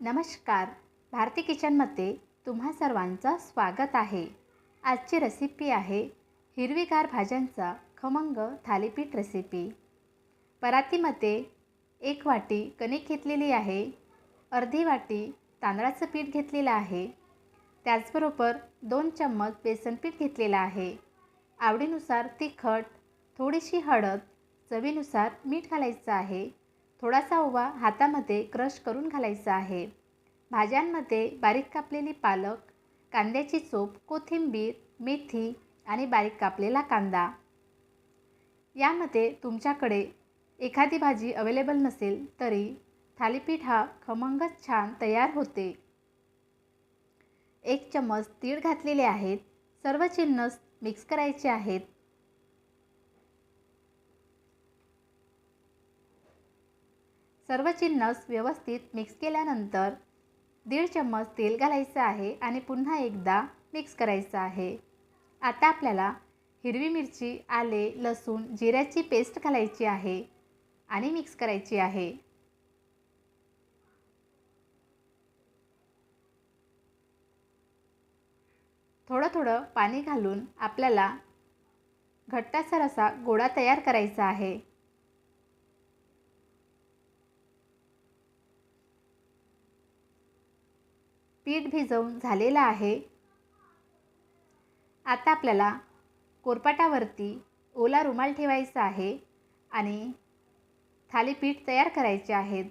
नमस्कार. भारती किचनमध्ये तुम्हा सर्वांचं स्वागत आहे. आजची रेसिपी आहे हिरवीगार भाज्यांचा खमंग थालीपीठ रेसिपी परातीमध्ये एक वाटी कणिक घेतलेली आहे. अर्धी वाटी तांदळाचं पीठ घेतलेलं आहे. त्याचबरोबर दोन चम्मच बेसन पीठ घेतलेलं आहे. आवडीनुसार तिखट थोडीशी हळद चवीनुसार मीठ घालायचं आहे. थोडासा ओवा हातामध्ये क्रश करून घालायचा आहे. भाज्यांमध्ये बारीक कापलेली पालक कांद्याची चोप कोथिंबीर मेथी आणि बारीक कापलेला कांदा. यामध्ये तुमच्याकडे एखादी भाजी अवेलेबल नसेल तरी थालीपीठ हा खमंगच छान तयार होते. एक चम्मच तीळ घातलेले आहेत. सर्व चिन्नस मिक्स करायचे आहेत. सर्व चिन्नस व्यवस्थित मिक्स केल्यानंतर दीड चम्मच तेल घालायचं आहे आणि पुन्हा एकदा मिक्स करायचं आहे. आता आपल्याला हिरवी मिरची आले लसूण जिऱ्याची पेस्ट घालायची आहे आणि मिक्स करायची आहे. थोडं थोडं पाणी घालून आपल्याला घट्टाचा असा गोळा तयार करायचा आहे. पीठ भिजवून झालेलं आहे. आता आपल्याला कोरपाटावरती ओला रुमाल ठेवायचा आहे आणि थालीपीठ तयार करायचे आहेत.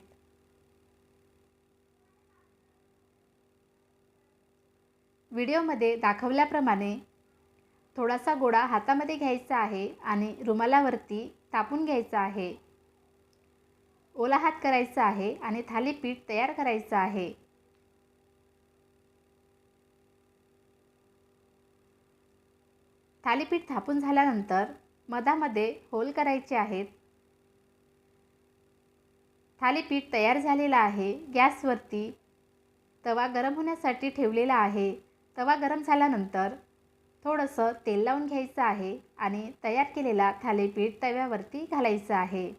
व्हिडिओमध्ये दाखवल्याप्रमाणे थोडासा गोळा हातामध्ये घ्यायचा आहे आणि रुमालावरती तापून घ्यायचा आहे. ओला हात करायचा आहे आणि थालीपीठ तयार करायचं आहे. थालीपीठ थापून झाल्यानंतर मधामध्ये होल करायचे आहेत. थालीपीठ तयार झालेलं आहे. गॅसवरती तवा गरम होण्यासाठी ठेवलेला आहे. तवा गरम झाल्यानंतर थोडंसं तेल लावून घ्यायचं आहे आणि तयार केलेला थालीपीठ तव्यावरती घालायचं आहे.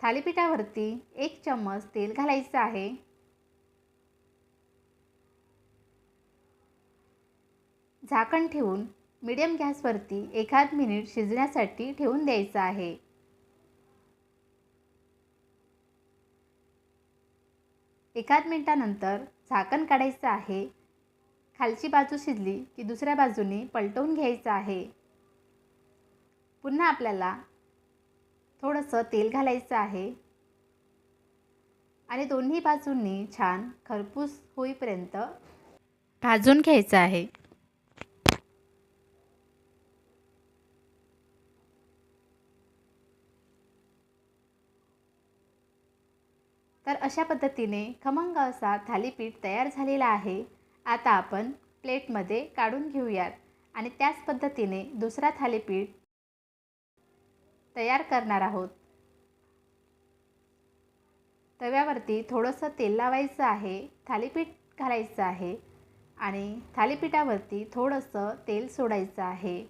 थालीपीठावरती एक चम्मच तेल घालायचं आहे. झाकण ठेवून मीडियम गॅसवरती एखाद मिनिट शिजण्यासाठी ठेवून द्यायचं आहे. एखाद मिनटानंतर झाकण काढायचं आहे. खालची बाजू शिजली की दुसऱ्या बाजूनी पलटवून घ्यायचं आहे. पुन्हा आपल्याला थोडंसं तेल घालायचं आहे. आणि दोन्ही बाजूंनी छान खरपूस होईपर्यंत भाजून घ्यायचं आहे. तर अशा पद्धतीने खमंग असा थालीपीठ तयार झालेला आहे. आता आपण प्लेटमध्ये काढून घेऊयात आणि त्याच पद्धतीने दुसरा थालीपीठ तयार करणार आहोत. तव्यावरती थोडंसं तेल लावायचं आहे थालीपीठ घालायचं आहे आणि थालीपीठावरती थोडंसं तेल सोडायचं आहे.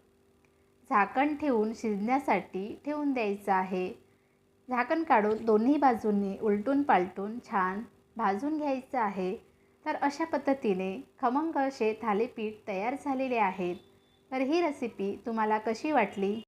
झाकण ठेवून शिजण्यासाठी ठेवून द्यायचं आहे. झाकण काढून दोन्ही बाजूंनी उलटून पालटून छान भाजून घ्यायचं आहे. तर अशा पद्धतीने खमंग असे थालीपीठ तयार झालेले आहेत. तर ही रेसिपी तुम्हाला कशी वाटली?